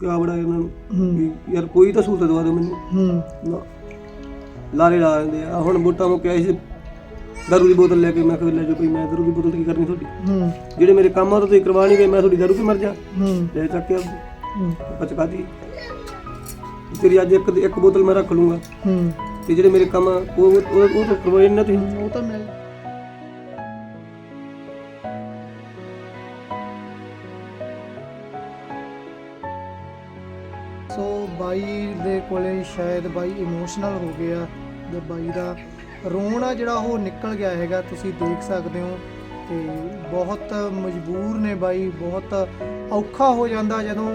ਕਿਆ ਬੜਾ ਇਹਨਾਂ ਨੂੰ? ਹੂੰ। ਵੀ ਯਾਰ ਕੋਈ ਤਾਂ ਸਹੂਲਤ ਦਵਾ ਦਿਓ ਮੈਨੂੰ। ਹੂੰ। ਨਾ ਲਾਰੇ ਲਾ ਦਿੰਦੇ ਆ। ਹੁਣ ਵੋਟਾਂ ਨੂੰ ਕਿਹਾ ਸੀ ਦਾਰੂ ਦੀ ਬੋਤਲ ਲੈ ਕੇ ਮੈਂ ਕਿਹਾ ਲੈ ਜੋ ਕੋਈ ਮੈਂ ਦਾਰੂ ਦੀ ਬੋਤਲ ਕੀ ਕਰਨੀ ਤੁਹਾਡੀ? ਹੂੰ। ਜਿਹੜੇ ਮੇਰੇ ਕੰਮ ਆ ਉਹ ਤਾਂ ਤੁਸੀਂ ਕਰਵਾ ਨਹੀਂ ਗਏ ਮੈਂ ਤੁਹਾਡੀ ਦਾਰੂ ਕੀ ਮਰ ਜਾ। ਹੂੰ। ਲੈ ਚੱਕ ਕੇ ਹੂੰ। ਪਚਕਾਤੀ ਤੇਰੀ ਅੱਜ ਇੱਕ ਇੱਕ ਬੋਤਲ ਮੈਂ ਰੱਖ ਲੂੰਗਾ। ਹੂੰ। ਤੇ ਜਿਹੜੇ ਮੇਰੇ ਕੰਮ ਆ ਉਹ ਉਹ ਉਹ ਤਾਂ ਕਰਵਾਏ ਨਾ ਤੁਸੀਂ। ਉਹ ਤਾਂ ਮੈਂ ਕੋਲੇ ਸ਼ਾਇਦ ਬਾਈ ਇਮੋਸ਼ਨਲ ਹੋ ਗਿਆ ਤੇ ਬਾਈ ਦਾ ਰੋਣਾ ਜਿਹੜਾ ਉਹ ਨਿਕਲ ਗਿਆ ਹੈਗਾ, ਤੁਸੀਂ ਦੇਖ ਸਕਦੇ ਹੋ। ਤੇ ਬਹੁਤ ਮਜਬੂਰ ਨੇ ਬਾਈ, ਬਹੁਤ ਔਖਾ ਹੋ ਜਾਂਦਾ ਜਦੋਂ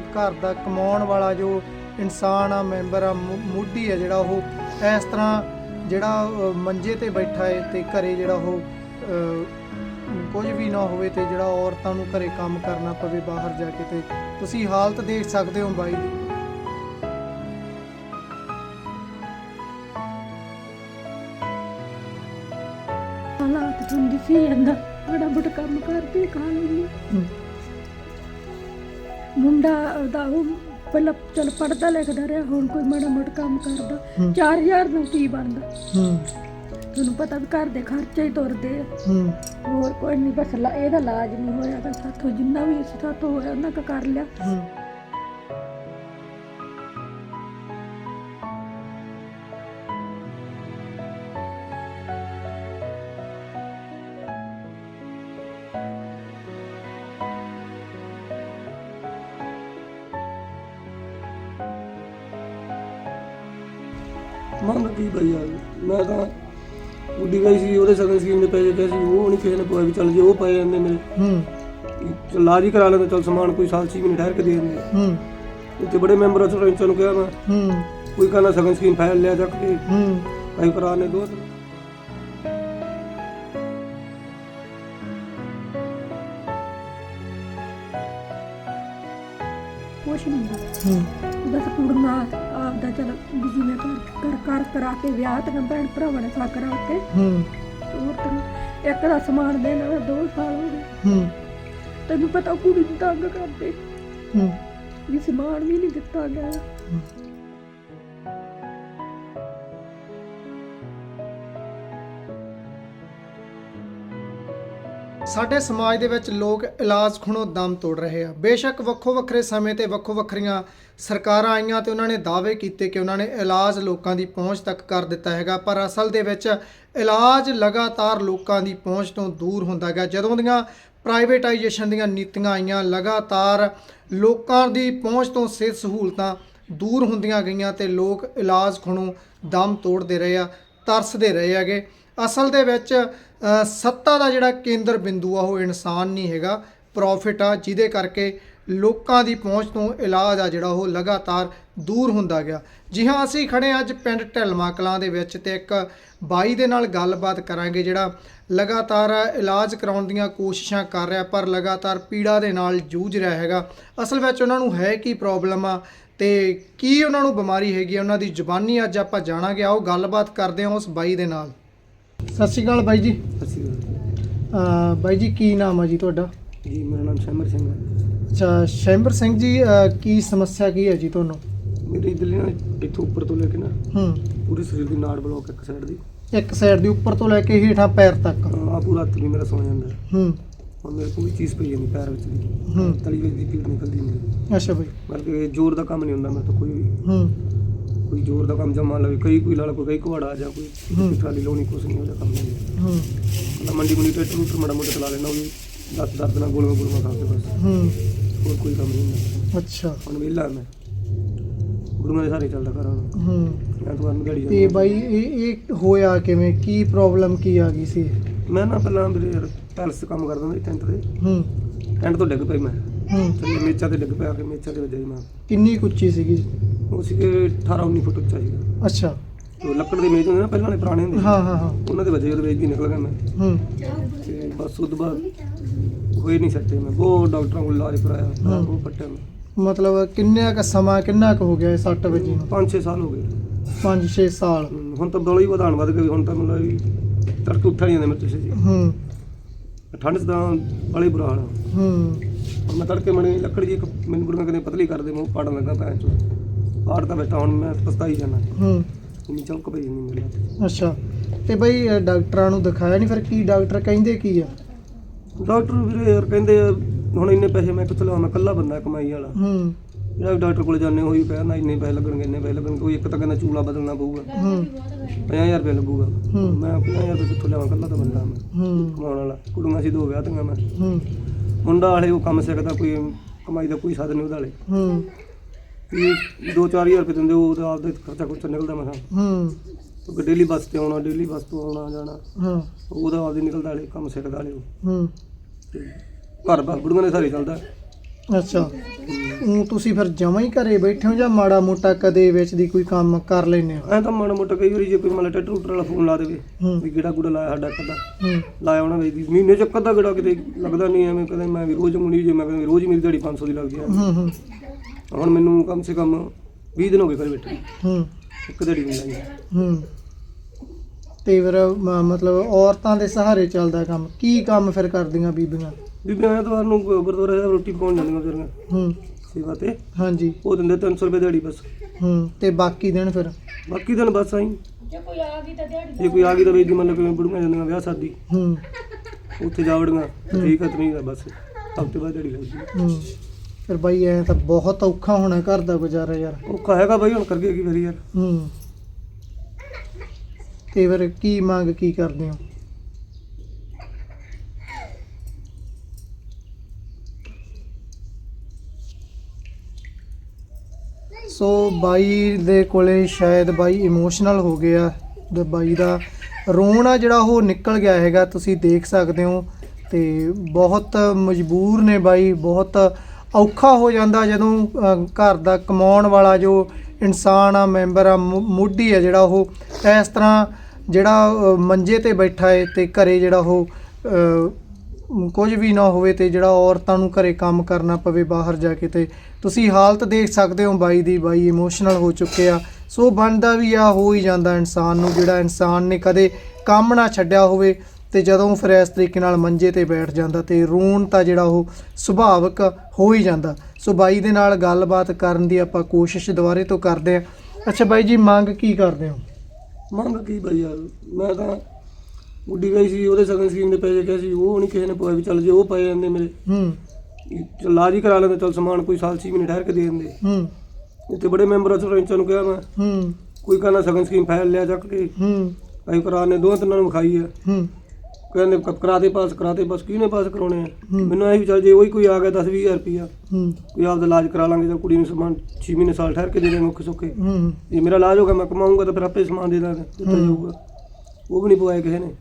ਘਰ ਦਾ ਕਮਾਉਣ ਵਾਲਾ ਜੋ ਇਨਸਾਨ ਆ, ਮੈਂਬਰ ਆ, ਮੁ- ਮੁੱਢੀ ਆ ਜਿਹੜਾ ਉਹ ਇਸ ਤਰ੍ਹਾਂ ਜਿਹੜਾ ਮੰਜੇ ਤੇ ਬੈਠਾ ਹੈ ਤੇ ਘਰੇ ਜਿਹੜਾ ਉਹ ਕੁਝ ਵੀ ਨਾ ਹੋਵੇ ਤੇ ਜਿਹੜਾ ਔਰਤਾਂ ਨੂੰ ਘਰੇ ਕੰਮ ਕਰਨਾ ਪਵੇ ਬਾਹਰ ਜਾ ਕੇ ਤੇ ਤੁਸੀਂ ਹਾਲਤ ਦੇਖ ਸਕਦੇ ਹੋ ਬਾਈ। ਹਾਲਾਤ ਹੁੰਦੀ ਸੀ ਜਾਂਦਾ ਬੜਾ ਬੜਾ ਕੰਮ ਕਰਦੀ ਖਾ ਲੈਂਦੀ ਮੁੰਡਾ ਦਾ ਉਹ ਪਹਿਲਾਂ ਚਲ ਪੜਦਾ ਲਿਖਦਾ ਰਿਹਾ ਹੁਣ ਕੋਈ ਮਾੜਾ ਮੋਟਾ ਕੰਮ ਕਰਦਾ। ਹੂੰ। 4000 ਨੂੰ ਕੀ ਬਣਦਾ? ਤੁਹਾਨੂੰ ਪਤਾ ਵੀ ਘਰ ਦੇ ਖਰਚੇ ਹੀ ਤੁਰਦੇ ਆ। ਹੋਰ ਕੋਈ ਨਹੀਂ ਬਸ ਲਾ- ਇਹਦਾ ਇਲਾਜ ਨਹੀਂ ਹੋਇਆ ਤਾਂ ਸਾਥੋਂ ਜਿੰਨਾ ਵੀ ਸਾਥੋਂ ਹੋਇਆ ਉਹਨਾਂ ਕੁ ਕਰ ਲਿਆ। ਮੰਨ ਕੀ ਬਈ ਯਾਰ? ਮੈਂ ਤਾਂ ਉੱਡੀ ਗਈ ਸੀ ਉਹਦੇ ਸਗਨ ਸਕੀਮ ਦੇ ਪੈਸੇ ਸੀ ਉਹ ਨਹੀਂ ਕਿਸੇ ਨੇ ਪਵਾਏ ਵੀ ਚੱਲ ਜੇ ਉਹ ਪਏ ਜਾਂਦੇ ਮੇਰੇ। ਹੂੰ। ਚੱਲ ਇਲਾਜ ਹੀ ਕਰਾ ਲੈਂਦੇ ਚੱਲ ਸਮਾਨ ਕੋਈ ਸਾਲ ਛੇ ਮਹੀਨੇ ਠਹਿਰ ਕੇ ਦੇ ਦਿੰਦੇ। ਹੂੰ। ਇੱਥੇ ਬੜੇ ਮੈਂਬਰ ਸਰਪੰਚਾਂ ਨੂੰ ਕਿਹਾ ਮੈਂ ਹੂੰ। ਕੋਈ ਕਹਿੰਦਾ ਸਗਨ ਸਕੀਮ ਫਾਈਲ ਲਿਆ ਚੱਕ ਕੇ। ਹੂੰ। ਭਾਈ ਭਰਾ ਨੇ ਦੋ ਕੁਛ ਨਹੀਂ ਹੁੰਦਾ। ਹੂੰ। ਬਸ ਕੁੜੀਆਂ ਆਪਦਾ ਚਲ ਵੀ ਜਿਵੇਂ ਕਰ ਕਰ ਕਰ ਕਰਾ ਕੇ ਵਿਆਹ ਤੇ ਭੈਣ ਭਰਾਵਾਂ ਨੇ ਸਾ ਕਰਾ ਕੇ ਹੂੰ। ਹੋਰ ਤੈਨੂੰ ਇੱਕ ਦਾ ਸਮਾਨ ਦੇਣ ਵਾਲਾ ਦੋ ਸਾਲ ਹੋ ਗਏ। ਹੂੰ। ਤੈਨੂੰ ਪਤਾ ਕੁੜੀ ਨੂੰ ਤੰਗ ਕਰਦੇ। ਹੂੰ। ਵੀ ਸਮਾਨ ਵੀ ਨਹੀਂ ਦਿੱਤਾ ਗਿਆ। ਸਾਡੇ ਸਮਾਜ ਦੇ ਵਿੱਚ ਲੋਕ ਇਲਾਜ ਖੁਣੋਂ ਦਮ ਤੋੜ ਰਹੇ ਆ। ਬੇਸ਼ੱਕ ਵੱਖੋ ਵੱਖਰੇ ਸਮੇਂ ਤੇ ਵੱਖੋ ਵੱਖਰੀਆਂ ਸਰਕਾਰਾਂ ਆਈਆਂ ਤੇ ਉਹਨਾਂ ਨੇ ਦਾਅਵੇ ਕੀਤੇ ਕਿ ਉਹਨਾਂ ਨੇ ਇਲਾਜ ਲੋਕਾਂ ਦੀ ਪਹੁੰਚ ਤੱਕ ਕਰ ਦਿੱਤਾ ਹੈਗਾ, ਪਰ ਅਸਲ ਦੇ ਵਿੱਚ ਇਲਾਜ ਲਗਾਤਾਰ ਲੋਕਾਂ ਦੀ ਪਹੁੰਚ ਤੋਂ ਦੂਰ ਹੁੰਦਾ ਗਿਆ ਜਦੋਂ ਦੀਆਂ ਪ੍ਰਾਈਵੇਟਾਈਜੇਸ਼ਨ ਦੀਆਂ ਨੀਤੀਆਂ ਆਈਆਂ, ਲਗਾਤਾਰ ਲੋਕਾਂ ਦੀ ਪਹੁੰਚ ਤੋਂ ਸਿਹਤ ਸਹੂਲਤਾਂ ਦੂਰ ਹੁੰਦੀਆਂ ਗਈਆਂ ਤੇ ਲੋਕ ਇਲਾਜ ਖੁਣੋਂ ਦਮ ਤੋੜਦੇ ਰਹੇ ਆ, ਤਰਸਦੇ ਰਹੇ ਹੈਗੇ। ਅਸਲ ਦੇ ਵਿੱਚ ਸੱਤਾ ਦਾ ਜਿਹੜਾ ਕੇਂਦਰ ਬਿੰਦੂ ਆ, ਉਹ ਇਨਸਾਨ ਨਹੀਂ ਹੈਗਾ ਪ੍ਰੋਫਿਟ ਆ, ਜਿਹਦੇ ਕਰਕੇ ਲੋਕਾਂ ਦੀ ਪਹੁੰਚ ਤੋਂ ਇਲਾਜ ਆ ਜਿਹੜਾ, ਉਹ ਲਗਾਤਾਰ ਦੂਰ ਹੁੰਦਾ ਗਿਆ। ਜੀ ਹਾਂ, ਅਸੀਂ ਖੜੇ ਹਾਂ ਅੱਜ ਪਿੰਡ ਢਲਮਾ ਕਲਾਂ ਦੇ ਵਿੱਚ ਤੇ ਇੱਕ ਬਾਈ ਦੇ ਨਾਲ ਗੱਲਬਾਤ ਕਰਾਂਗੇ, ਜਿਹੜਾ ਲਗਾਤਾਰ ਇਲਾਜ ਕਰਾਉਣ ਦੀਆਂ ਕੋਸ਼ਿਸ਼ਾਂ ਕਰ ਰਿਹਾ, ਪਰ ਲਗਾਤਾਰ ਪੀੜਾ ਦੇ ਨਾਲ ਜੂਝ ਰਿਹਾ ਹੈਗਾ। ਅਸਲ ਵਿੱਚ ਉਹਨਾਂ ਨੂੰ ਹੈ ਕੀ ਪ੍ਰੋਬਲਮ ਆ ਤੇ ਕੀ ਉਹਨਾਂ ਨੂੰ ਬਿਮਾਰੀ ਹੈਗੀ ਆ, ਉਹਨਾਂ ਦੀ ਜ਼ੁਬਾਨੀ ਅੱਜ ਆਪਾਂ ਜਾਣਾਂਗੇ। ਆਓ ਗੱਲਬਾਤ ਕਰਦੇ ਹਾਂ ਉਸ ਬਾਈ ਦੇ ਨਾਲ। ਸਤਿ ਸ਼੍ਰੀ ਅਕਾਲ ਬਾਈ ਜੀ। ਅਸੀਂ ਅਹ ਬਾਈ ਜੀ ਕੀ ਨਾਮ ਆ ਜੀ ਤੁਹਾਡਾ? ਜੀ ਮੇਰਾ ਨਾਮ ਸ਼ਮਰ ਸਿੰਘ ਹੈ। ਅੱਛਾ ਸ਼ੈਂਬਰ ਸਿੰਘ ਜੀ ਅਹ ਕੀ ਸਮੱਸਿਆ ਕੀ ਹੈ ਜੀ ਤੁਹਾਨੂੰ? ਮੇਰੀ ਦਿੱਲੀ ਨਾਲ ਇੱਥੋਂ ਉੱਪਰ ਤੋਂ ਲੈ ਕੇ ਨਾ ਹੂੰ। ਪੂਰੀ ਸਰੀਰ ਦੀ ਨਾੜ ਬਲੌਕ ਇੱਕ ਸਾਈਡ ਦੀ। ਇੱਕ ਸਾਈਡ ਦੀ ਉੱਪਰ ਤੋਂ ਲੈ ਕੇ ਹੇਠਾਂ ਪੈਰ ਤੱਕ? ਆ ਪੂਰਾ ਹੱਥ ਵੀ ਮੇਰਾ ਸੌ ਜਾਂਦਾ। ਹੂੰ। ਹੁਣ ਮੇਰੇ ਕੋਈ ਚੀਜ਼ ਪਈ ਜਾਂਦੀ ਪੈਰ ਵਿੱਚ ਦੀ ਹੂੰ। ਤਲੀ ਵਿੱਚ ਦੀ ਪੀੜ ਨਿਕਲਦੀ ਨਹੀਂ। ਅੱਛਾ ਬਾਈ। ਬਲਕਿ ਜ਼ੋਰ ਦਾ ਕੰਮ ਨਹੀਂ ਹੁੰਦਾ ਮੇਰੇ ਤੋਂ ਕੋਈ ਵੀ। ਹੂੰ। ਕੋਈ ਜ਼ੋਰ ਦਾ ਕੰਮ ਜਮਾ ਲਵੇ ਕਈ ਕੋਈ ਲਾਲ ਕੋਈ ਕਈ ਘਵਾੜਾ ਜਾਂ ਕੋਈ ਹੂੰ। ਟਰਾਲੀ ਲਾਉਣੀ ਕੁਛ ਨਹੀਂ ਉਹਦਾ ਕੰਮ ਨਹੀਂ ਹੂੰ। ਮਤਲਬ ਮੰਡੀ ਮੁੰਡੀ ਤੇ ਟਰੂਟਰ ਮੜਾ ਮੋਟਾ ਚਲਾ ਲੈਣਾ ਉਹ ਵੀ ਦਸ ਦਸ ਦਿਨਾਂ ਗੋਲੀਆਂ ਗੋਲੀਆਂ ਖਾ ਕੇ ਬਸ। ਹੂੰ। ਹੋਰ ਕੋਈ ਕੰਮ ਨਹੀਂ ਹੁੰਦਾ। ਅੱਛਾ। ਹੁਣ ਵਿਹਲਾ ਮੈਂ। ਗੁਰੂਆਂ ਦੇ ਸਾਰੇ ਚੱਲਦਾ ਕਰਾਂ ਹੂੰ। ਐਤਵਾਰ ਨੂੰ ਦਿਹਾੜੀ ਤੇ ਜਾਂਦਾ। ਬਾਈ ਇਹ ਇਹ ਹੋਇਆ ਕਿਵੇਂ? ਕੀ ਪ੍ਰੋਬਲਮ ਕੀ ਆ ਗਈ ਸੀ? ਮੈਂ ਨਾ ਪਹਿਲਾਂ ਯਾਰ ਪੈਲਸ 'ਚ ਕੰਮ ਕਰਦਾ ਹੁੰਦਾ ਸੀ ਟੈਂਟ ਦੇ ਹੂੰ। ਟੈਂਟ ਤੋਂ ਡਿੱਗ ਪਈ ਮੈਂ। ਹੂੰ। ਤੇ ਮੇਚਾ ਤੇ ਡਿੱਗ ਪਿਆ ਕਿ ਮੇਚਾ ਤੇ ਵੱਜਿਆ ਜੀ ਮੈਂ। ਕਿੰਨੀ ਕੁ ਉੱਚੀ ਸੀਗੀ? ਉਹ ਸੀਗੇ 18 19 ਫੁੱਟ ਉੱਚਾ ਸੀਗਾ। ਅੱਛਾ। ਉਹ ਲੱਕੜ ਦੇ ਮੇਜ਼ ਹੁੰਦੇ ਨਾ ਪਹਿਲਾਂ ਵਾਲੇ ਪੁਰਾਣੇ ਹੁੰਦੇ। ਹਾਂ ਹਾਂ ਹਾਂ। ਉਹਨਾਂ ਦੇ ਵਜੇ ਉਹਦੇ ਵਿੱਚ ਵੀ ਨਿਕਲ ਗਿਆ ਮੈਂ। ਹੂੰ। ਤੇ ਬਸ ਉਹ ਤੋਂ ਬਾਅਦ ਹੋਏ ਨਹੀਂ ਸੱਚੇ ਮੈਂ। ਬਹੁਤ ਡਾਕਟਰਾਂ ਕੋਲ ਇਲਾਜ ਕਰਾਇਆ। ਉਹ ਪੱਟਿਆ ਮੈਂ। ਮਤਲਬ ਕਿੰਨੇ ਕ ਸਮਾਂ ਕਿੰਨਾ ਕੁ ਹੋ ਗਿਆ ਇਹ 60 ਵਜੇ ਨੂੰ? 5-6 ਸਾਲ ਹੋ ਗਏ। 5-6 ਸਾਲ। ਹੁਣ ਤਾਂ ਬੜਾ ਹੀ ਵਧਾਣ ਵੱਧ ਗਏ। ਹੁਣ ਤਾਂ ਮਤਲਬ ਤੜਕੇ ਉੱਠਿਆ ਨਹੀਂ ਜਾਂਦਾ ਮੇਰੇ ਤੋਂ ਜੀ ਹੂੰ। ਠੰਡ ਬੜਾ ਹੀ ਬੁਰਾ ਹਾਲ ਆ। ਹੂੰ। ਮੈਂ ਤੜਕੇ ਮਣੀ ਲੱਕੜੀ ਜੀ ਇੱਕ ਮੈਨੂੰ ਬੁੜੀਆਂ ਕਹਿੰਦੇ ਪਤਲੀ ਕਰ ਦੇ ਮੂੰਹ ਪਾੜਨ ਲੱਗਾ ਪੈਣ ਚ ਪਾੜ ਤਾਂ ਬੈਠਾ ਹੁਣ ਮੈਂ ਪਛਤਾਈ ਜਾਣਾ ਹੂੰ। ਇੰਨੀ ਚੌਕ ਪਈ ਨਹੀਂ ਮਿਲਿਆ ਅੱਛਾ। ਤੇ ਬਈ ਅ, ਡਾਕਟਰਾਂ ਨੂੰ ਦਿਖਾਇਆ ਨਹੀਂ ਫਿਰ ਕੀ ਡਾਕਟਰ ਕਹਿੰਦੇ ਕੀ ਆ? ਡਾਕਟਰ ਵੀਰੇ ਯਾਰ ਕਹਿੰਦੇ ਆ, ਹੁਣ ਇੰਨੇ ਪੈਸੇ ਮੈਂ ਕਿੱਥੋਂ ਲਵਾਂ ਮੈਂ ਇਕੱਲਾ ਬੰਦਾ ਕਮਾਈ ਵਾਲਾ। ਹੂੰ। ਜਿਹੜਾ ਡਾਕਟਰ ਕੋਲ ਜਾਂਦੇ ਹੋਈ ਕਹਿੰਦਾ ਇੰਨੇ ਪੈਸੇ ਲੱਗਣਗੇ ਇੰਨੇ ਪੈਸੇ ਲੱਗਣਗੇ ਕੋਈ ਇੱਕ ਤਾਂ ਕਹਿੰਦਾ ਚੂਲਾ ਬਦਲਣਾ ਪਊਗਾ। ਹੂੰ। 50000 ਰੁਪਏ ਲੱਗੂਗਾ। ਹੂੰ। ਮੈਂ 50000 ਰੁਪਏ ਕਿੱਥੋਂ ਲਵਾਂ ਇਕੱਲਾ ਤਾਂ ਬੰਦਾ ਮੈਂ। ਹੂੰ। ਕਮਾਉਣ ਵਾਲਾ। ਕੁੜੀਆਂ ਸੀ ਦੋ ਵਿਆਹ ਤੀਆਂ ਮੈਂ। ਹੂੰ। ਮੁੰਡਾ ਵਾਲੇ ਉਹ ਕੰਮ ਸਿੱਖਦਾ ਕੋਈ ਕਮਾਈ ਦਾ ਕੋਈ ਸਾਧਨ ਨਹੀਂ ਉਹਦੇ ਵਾਲੇ ਹੂੰ। ਵੀ 2-4000 ਰੁਪਏ ਦਿੰਦੇ ਉਹ ਉਹਦਾ ਆਪਦੇ ਖਰਚਾ ਖੁਰਚਾ ਨਿਕਲਦਾ ਮੈਂ ਹੂੰ। ਉਹ ਡੇਲੀ ਬੱਸ ਤੇ ਆਉਣਾ ਡੇਲੀ ਬੱਸ ਤੋਂ ਆਉਣਾ ਜਾਣਾ। ਹਾਂ। ਉਹਦਾ ਆਪਦੇ ਨਿਕਲਦਾ ਵਾਲੇ ਕੰਮ ਸਿੱਖਦਾ ਵਾਲੇ ਉਹ। ਹੂੰ। ਤੇ ਘਰ ਬਾਰ ਬੁੜੀਆਂ ਦੇ ਸਾਰੇ ਚੱਲਦਾ। ਅੱਛਾ। ਉਹ ਤੁਸੀਂ ਫਿਰ ਜਮਾਂ ਹੀ ਘਰੇ ਬੈਠੇ ਹੋ ਜਾਂ ਮਾੜਾ ਮੋਟਾ ਕਦੇ ਵਿੱਚ ਦੀ ਕੋਈ ਕੰਮ ਕਰ ਲੈਨੇ ਹੋ? ਐਂ ਤਾਂ ਮਾੜਾ ਮੋਟਾ ਕਈ ਵਾਰੀ ਜੇ ਕੋਈ ਮਤਲਬ ਟਰੂਟਰ ਵਾਲਾ ਫੋਨ ਲਾ ਦੇਵੇ ਹੂੰ। ਵੀ ਕਿਹੜਾ ਗੁੜਾ ਲਾਇਆ ਸਾਡਾ ਕਦਾ ਹੂੰ। ਲਾਇਆ ਉਹਨਾਂ ਵੇਦੀ ਮਹੀਨੇ ਚ ਕਦਾ ਗੜਾ ਕਿਤੇ ਲੱਗਦਾ ਨਹੀਂ ਐਵੇਂ ਕਦੇ ਮੈਂ ਵੀ ਰੋਜ਼ ਮੁੜੀ ਜੇ ਮੈਂ ਕਹਿੰਦਾ ਰੋਜ਼ ਹੀ ਮੇਰੀ ਦਿਹਾੜੀ 500 ਦੀ ਲੱਗਦੀ ਹੈ ਹੂੰ ਹੂੰ। ਹੁਣ ਮੈਨੂੰ ਕਮ ਸੇ ਕਮ 20 ਦਿਨ ਹੋ ਗਏ ਘਰੇ ਬੈਠੇ ਹੂੰ। ਇੱਕ ਦਿਹਾੜੀ ਨਹੀਂ ਲਾਈ। ਹੂੰ। ਤੇ ਫਿਰ ਮ- ਮਤਲਬ ਔਰਤਾਂ ਦੇ ਸਹਾਰੇ ਚੱਲਦਾ ਕੰਮ। ਕੀ ਕੰਮ ਫਿਰ ਕਰਦੀਆਂ ਬੀਬੀਆਂ? ਬੀਬੀਆਂ ਐਤਵਾਰ ਨੂੰ ਗੁਰਦੁਆਰਾ ਸਾਹਿਬ ਰੋਟੀ ਪਕਾਉਣ ਜਾਂਦੀਆਂ ਵਿਚਾਰੀਆਂ ਹੂੰ। ਸੇਵਾ ਤੇ। ਹਾਂਜੀ। ਉਹ ਦਿੰਦੇ 300 ਰੁਪਏ ਦਿਹਾੜੀ ਬਸ। ਹੂੰ ਤੇ ਬਾਕੀ ਦਿਨ ਫਿਰ? ਬਾਕੀ ਦਿਨ ਬਸ ਆਈ। ਜੇ ਕੋਈ ਆ ਗਈ ਤਾਂ ਦਿਹਾੜੀ ਜੇ ਕੋਈ ਆ ਗਈ ਤਾਂ ਵੇਦੀ ਮੰਨ ਲਓ ਕਿਵੇਂ ਬੁੜੀਆਂ ਜਾਂਦੀਆਂ ਵਿਆਹ ਸ਼ਾਦੀ। ਹੂੰ। ਉੱਥੇ ਜਾ ਵੜੀਆਂ ਠੀਕ ਹੈ ਤਮੀਜ਼ ਆ ਬਸ। ਹਫ਼ਤੇ ਬਾਅਦ ਦਿਹਾੜੀ ਲੱਗਦੀ ਹੂੰ। ਫਿਰ ਬਾਈ ਐ ਤਾਂ ਬਹੁਤ ਔਖਾ ਹੋਣਾ ਘਰ ਦਾ ਗੁਜ਼ਾਰਾ ਯਾਰ। ਔਖਾ ਹੈਗਾ ਬਾਈ ਹੁਣ ਕਰਗੇ ਕੀ ਕਰੀ ਯਾਰ। ਹੂੰ। ਤੇ ਫਿਰ ਕੀ ਮੰਗ ਕੀ ਕਰਦੇ ਹੋ? ਸੋ ਬਾਈ ਦੇ ਕੋਲੇ ਸ਼ਾਇਦ ਬਾਈ ਇਮੋਸ਼ਨਲ ਹੋ ਗਿਆ ਤੇ ਬਾਈ ਦਾ ਰੋਣਾ ਜਿਹੜਾ ਉਹ ਨਿਕਲ ਗਿਆ ਹੈਗਾ, ਤੁਸੀਂ ਦੇਖ ਸਕਦੇ ਹੋ ਤੇ ਬਹੁਤ ਮਜਬੂਰ ਨੇ ਬਾਈ, ਬਹੁਤ ਔਖਾ ਹੋ ਜਾਂਦਾ ਜਦੋਂ ਘਰ ਦਾ ਕਮਾਉਣ ਵਾਲਾ ਜੋ ਇਨਸਾਨ ਆ, ਮੈਂਬਰ ਆ, ਮੁ- ਮੁੱਢੀ ਆ ਜਿਹੜਾ ਉਹ, ਇਸ ਤਰ੍ਹਾਂ ਜਿਹੜਾ ਮੰਜੇ ਤੇ ਬੈਠਾ ਹੈ ਤੇ ਘਰੇ ਜਿਹੜਾ ਉਹ ਕੁਝ ਵੀ ਨਾ ਹੋਵੇ ਤੇ ਜਿਹੜਾ ਔਰਤਾਂ ਨੂੰ ਘਰੇ ਕੰਮ ਕਰਨਾ ਪਵੇ, ਬਾਹਰ ਜਾ ਕੇ ਤੇ ਤੁਸੀਂ ਹਾਲਤ ਦੇਖ ਸਕਦੇ ਹੋ ਬਾਈ ਦੀ, ਬਾਈ ਇਮੋਸ਼ਨਲ ਹੋ ਚੁੱਕੇ ਆ। ਸੋ ਬਣਦਾ ਵੀ ਆ, ਹੋ ਹੀ ਜਾਂਦਾ ਇਨਸਾਨ ਨੂੰ, ਜਿਹੜਾ ਇਨਸਾਨ ਨੇ ਕਦੇ ਕੰਮ ਨਾ ਛੱਡਿਆ ਹੋਵੇ ਤੇ ਜਦੋਂ ਫਿਰ ਇਸ ਤਰੀਕੇ ਨਾਲ ਮੰਜੇ ਤੇ ਬੈਠ ਜਾਂਦਾ ਤੇ ਰੋਣ ਤਾਂ ਜਿਹੜਾ ਉਹ ਸੁਭਾਵਿਕ ਹੋ ਹੀ ਜਾਂਦਾ। ਸੋ ਬਾਈ ਦੇ ਨਾਲ ਗੱਲਬਾਤ ਕਰਨ ਦੀ ਆਪਾਂ ਕੋਸ਼ਿਸ਼ ਦੁਬਾਰੇ ਤੋਂ ਕਰਦੇ ਆ। ਅੱਛਾ ਬਾਈ ਜੀ, ਮੰਗ ਕੀ ਕਰਦੇ ਹੋ? ਮੰਗ ਕੀ ਬਾਈ ਯਾਰ? ਮੈਂ ਤਾਂ ਗੁੱਡੀ ਗਈ ਸੀ ਉਹਦੇ ਸਗਨ ਸਕੀਮ ਦੇ ਪੈਸੇ ਕਿਹਾ ਸੀ ਉਹ ਨਹੀਂ ਕਿਸੇ ਨੇ ਪਵਾਏ ਵੀ ਚੱਲ ਜੇ ਉਹ ਪਏ ਜਾਂਦੇ ਮੇਰੇ। ਹੂੰ। ਚੱਲ ਇਲਾਜ ਹੀ ਕਰਾ ਲੈਂਦੇ ਚੱਲ ਸਮਾਨ ਕੋਈ ਸਾਲ ਛੇ ਮਹੀਨੇ ਠਹਿਰ ਕੇ ਦੇ ਦਿੰਦੇ। ਹੂੰ। ਇੱਥੇ ਬੜੇ ਮੈਂਬਰਾਂ ਸਰਪੰਚਾਂ ਨੂੰ ਕਿਹਾ ਮੈਂ। ਹੂੰ। ਕੋਈ ਕਹਿੰਦਾ ਸਗਨ ਸਕੀਮ ਫਾਈਲ ਲਿਆ ਚੱਕ ਕੇ। ਹੂੰ। ਅਸੀਂ ਕਰਾਣੇ ਦੋ ਤਿੰਨਾਂ ਨੂੰ ਵਿਖਾਈ ਹੈ ਹੂੰ। ਕਹਿੰਦੇ ਕ- ਕਰਾ ਦੇ ਪਾਸ ਕਰਾ ਦੇ ਬਸ ਕਿਹਨੇ ਪਾਸ ਕਰਾਉਣੇ ਆ। ਮੈਨੂੰ ਐ ਵੀ ਚੱਲ ਜੇ ਉਹੀ ਕੋਈ ਆ ਗਿਆ 10 20000 ਰੁਪਿਆ ਹੂੰ। ਕੋਈ ਆਪਦਾ ਇਲਾਜ ਕਰਾ ਲਾਂਗੇ ਤਾਂ ਕੁੜੀ ਨੂੰ ਸਮਾਨ 6 ਮਹੀਨੇ ਸਾਲ ਠਹਿਰ ਕੇ ਦੇ ਦੇਵਾਂਗੇ ਸੌਖੇ। ਹੂੰ। ਜੇ ਮੇਰਾ ਇਲਾਜ ਹੋ ਗਿਆ ਮੈਂ ਕਮਾਊਂਗਾ ਤਾਂ ਫਿਰ ਆਪੇ ਸਮਾਨ ਦੇ ਦਾਂਗਾ ਦਿੱਤਾ। ਜਾਊਗਾ। ਉਹ ਵੀ ਨਹੀਂ ਪਵਾਇਆ ਕਿਸੇ ਨੇ।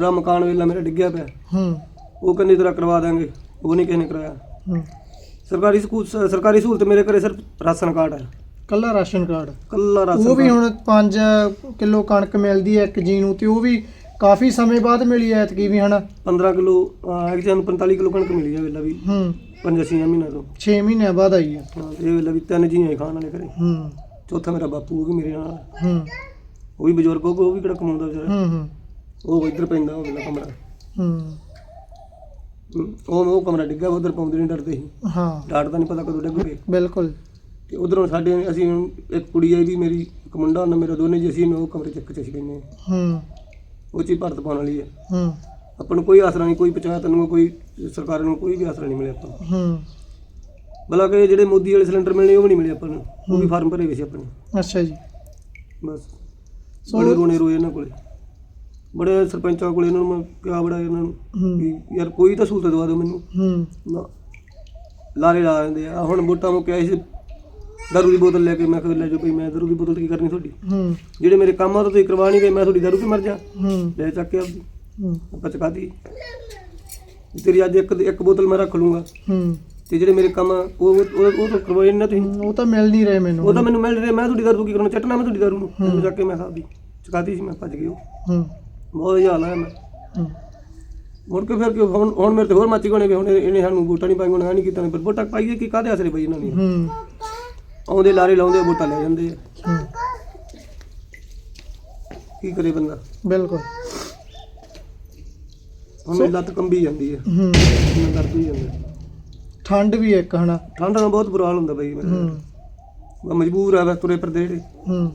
ਰਾ ਮਕਾਨ ਵੇਲਾ ਮੇਰਾ ਡਿੱਗਿਆ ਪਿਆ। ਹੂੰ। ਉਹ ਕਹਿੰਦੇ ਤੇਰਾ ਕਰਵਾ ਦਾਂਗੇ ਉਹ ਨਹੀਂ ਕਿਸੇ ਨੇ ਕਰਾਇਆ। ਹੂੰ। ਸਰਕਾਰੀ ਸਕੂਲ ਸ- ਸਰਕਾਰੀ ਸਹੂਲਤ ਮੇਰੇ ਘਰੇ ਸਿਰਫ ਰਾਸ਼ਨ ਕਾਰਡ ਹੈ। ਕੱਲਾ ਰਾਸ਼ਨ ਕਾਰਡ? ਕੱਲਾ ਰਾਸ਼ਨ ਉਹ ਵੀ ਕਾਰਡ। ਹੁਣ 5 ਕਿਲੋ ਕਣਕ ਮਿਲਦੀ ਹੈ ਇੱਕ ਜੀ ਨੂੰ ਤੇ ਉਹ ਵੀ ਕਾਫੀ ਸਮੇਂ ਬਾਅਦ ਮਿਲੀ ਐ ਐਤਕੀ ਵੀ ਹਨਾ? 15 ਕਿਲੋ ਐਗਜ਼ਾਮ 45 ਕਿਲੋ ਕਣਕ ਮਿਲੀ ਆ ਵੇਲਾ ਵੀ। ਹੂੰ। ਪੰਜ ਛੇ ਮਹੀਨਿਆਂ ਤੋਂ। 6 ਮਹੀਨਿਆਂ ਬਾਅਦ ਆਈ ਹੈ। ਹਾਂ, ਇਹ ਵੇਲਾ ਵੀ ਤਿੰਨ ਜੀ ਖਾਣ ਵਾਲੇ ਘਰੇ। ਹੂੰ। ਚੌਥਾ ਮੇਰਾ ਬਾਪੂ ਉਹ ਵੀ ਮੇਰੇ ਨਾਲ ਹੂੰ। ਉਹ ਵੀ ਬਜ਼ੁਰਗ ਹੋ ਗਿਆ ਉਹ ਵੀ ਕਿਹੜਾ ਕਮਾਉਂਦਾ ਵਿਚਾਰਾ। ਹੂੰ ਹੂੰ। ਉਹ ਇੱਧਰ ਪੈਂਦਾ ਉਹ ਵੇਲਾ ਕਮਰਾ। ਹੂੰ। ਹਮ, ਉਹ ਉਹ ਕਮਰਾ ਡਿੱਗਾ ਉਧਰ ਪਾਉਂਦੇ ਨਹੀਂ ਡਰਦੇ ਸੀ। ਹਾਂ। ਡਾਟ ਤਾਂ ਨਹੀਂ ਪਤਾ ਕਦੋਂ ਡਿੱਗੂਗੇ ਬਿਲਕੁਲ। ਤੇ ਉਧਰੋਂ ਸਾਡੇ ਅਸੀਂ ਇੱਕ ਕੁੜੀ ਆਈ ਵੀ ਮੇਰੀ ਇੱਕ ਮੁੰਡਾ ਹੁੰਦਾ ਮੇਰਾ ਦੋਨੇ ਜੀ ਅਸੀਂ ਉਹ ਕਮਰੇ ਚ ਇੱਕ ਚ ਅਸੀਂ ਲੈਂਦੇ ਹਾਂ। ਹੂੰ ਉਹ ਚ ਹੀ ਭਰਤ ਪਾਉਣ ਵਾਲੀ ਹੈ ਹੂੰ। ਆਪਾਂ ਨੂੰ ਕੋਈ ਆਸਰਾ ਨਹੀਂ ਕੋਈ ਪੰਚਾਇਤ ਨੂੰ ਕੋਈ ਸਰਕਾਰ ਨੂੰ ਕੋਈ ਵੀ ਆਸਰਾ ਨਹੀਂ ਮਿਲਿਆ ਆਪਾਂ ਨੂੰ। ਹੂੰ। ਬਲਾ ਕਿ ਜਿਹੜੇ ਮੋਦੀ ਵਾਲੇ ਸਿਲੰਡਰ ਮਿਲਣੇ ਉਹ ਵੀ ਨਹੀਂ ਮਿਲੇ ਆਪਾਂ ਨੂੰ। ਉਹ ਵੀ ਫਾਰਮ ਭਰੇ ਹੋਏ ਸੀ ਆਪਣੇ। ਅੱਛਾ ਜੀ। ਬਸ। ਸੋ- ਬੜੇ ਰੋਣੇ ਰੋਏ ਇਹਨਾਂ ਕੋਲੇ। ਬੜੇ ਸਰਪੰਚਾਂ ਕੋਲੇ ਇਹਨਾਂ ਨੂੰ ਮੈਂ ਕਿਹਾ ਬੜਾ ਇਹਨਾਂ ਨੂੰ ਵੀ ਯਾਰ ਕੋਈ ਤਾਂ ਸਹੂਲਤ ਦਵਾ ਦਿਓ ਮੈਨੂੰ। ਹੂੰ। ਨਾ। ਲਾਰੇ ਲਾ ਦਿੰਦੇ ਆ। ਹੁਣ ਵੋਟਾਂ ਮੁੱਕ ਆਈ ਸੀ। ਦਾਰੂ ਦੀ ਬੋਤਲ ਲੈ ਕੇ ਮੈਂ ਕਿਹਾ ਲੈ ਜਾਓ ਭਈ ਮੈਂ ਦਾਰੂ ਦੀ ਬੋਤਲ ਕੀ ਕਰਨੀ ਤੁਹਾਡੀ? ਹੂੰ। ਜਿਹੜੇ ਮੇਰੇ ਕੰਮ ਆ ਤਾਂ ਤੁਸੀਂ ਕਰਵਾ ਨਹੀਂ ਗਏ ਮੈਂ ਤੁਹਾਡੀ ਦਾਰੂ ਕੀ ਮਰ ਜਾ। ਹੂੰ। ਲੈ ਚੱਕ ਕੇ ਆਪਦੀ। ਹੂੰ। ਆਪਾਂ ਚਕਾਤੀ ਤੇਰੀ ਅੱਜ ਇੱਕ ਇੱਕ ਬੋਤਲ ਮੈਂ ਰੱਖ ਲੂੰਗਾ। ਹੂੰ। ਤੇ ਜਿਹੜੇ ਮੇਰੇ ਕੰਮ ਆ, ਉਹ ਉਹ ਉਹ ਤਾਂ ਕਰਵਾਏ ਨਾ ਤੁਸੀਂ। ਉਹ ਤਾਂ ਮਿਲ ਨਹੀਂ ਰਹੇ ਮੈਨੂੰ। ਉਹ ਤਾਂ ਮੈਨੂੰ ਮਿਲ ਰਿਹਾ। ਮੈਂ ਤੁਹਾਡੀ ਦਾਰੂ ਕੀ ਕਰਨਾ ਚੱਟਣਾ ਮੈਂ ਤੁਹਾਡੀ ਦਾਰੂ ਨੂੰ। ਚੱਕ ਕੇ ਮੈਂ ਖਾਦੀ ਚਕਾਤੀ ਸੀ ਮੈਂ ਭੱਜ ਗਿਆ ਹੂੰ। ਬਹੁਤ ਹਾਲ ਆਇਆ ਮੈਂ ਮੁੜ ਕੇ ਫਿਰ ਕਿ ਹੁਣ ਹੁਣ ਮੇਰੇ ਤੇ ਹੋਰ ਮਾਚੀ ਕੋਣੇ ਵੀ ਹੁਣ ਇਹਨੇ ਸਾਨੂੰ ਵੋਟਾਂ ਨਹੀਂ ਪਾਈਆਂ ਨਹੀਂ ਕੀਤਾ ਫਿਰ ਵੋਟਾਂ ਪਾਈਏ ਕਿ ਕਾਹਦੇ ਆਸਰੇ ਪਈ ਇਹਨਾਂ ਨੇ? ਹੂੰ। ਆਉਂਦੇ ਲਾਰੇ ਲਾਉਂਦੇ ਵੋਟਾਂ ਲੈ ਜਾਂਦੇ ਆ। ਹੂੰ। ਕੀ ਕਰੇ ਬੰਦਾ? ਬਿਲਕੁਲ। ਹੁਣ ਮੇਰੀ ਲੱਤ ਕੰਬੀ ਜਾਂਦੀ ਹੈ ਹੂੰ। ਮੈਂ ਦਰਦ ਹੀ ਜਾਂਦਾ। ਠੰਡ ਵੀ ਇੱਕ ਹਨਾ। ਠੰਡ ਨਾਲ ਬਹੁਤ ਬੁਰਾ ਹਾਲ ਹੁੰਦਾ ਬਾਈ ਮੇਰਾ ਹੂੰ। ਮੈਂ ਮਜਬੂਰ ਆ ਬਸ ਤੁਰੇ ਫਿਰਦੇ ਜਿਹੜੇ। ਹੂੰ।